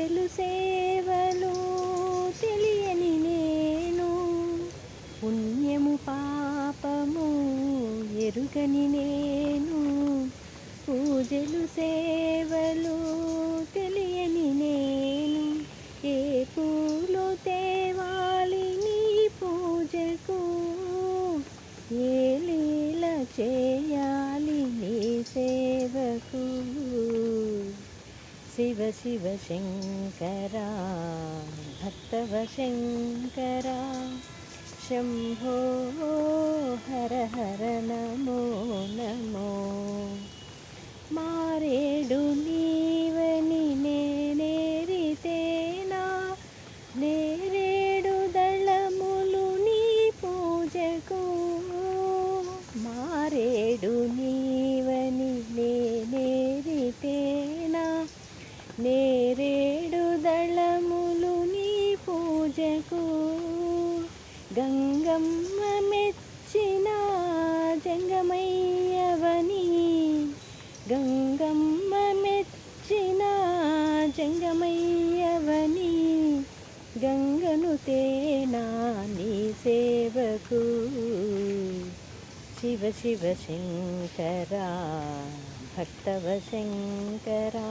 పూజలు సేవలు తెలియని నేను. పుణ్యము పాపము ఎరుగని నేను. పూజలు సేవలు తెలియని నేను. ఏ పూలు తేవాలి నీ పూజకు? ఏ లీల చేయాలి నీ సేవకు? శివ శివ శంకరా భక్తవ శంకరా. శంభో హర హర నమో నమో. మారేడు నీవని నేనేరితేనా నేరేడు దళములు నీ పూజకు. మారేడు నీవని నేనేరితేనా నేరేడు దళములు నీ పూజకు గంగమ్మ మెచ్చిన జంగమయ్యవని. గంగమ్మ మెచ్చిన జంగమయ్యవని. గంగను తేనా నీ సేవకు శివ శివ శంకరా భక్తవ శంకరా.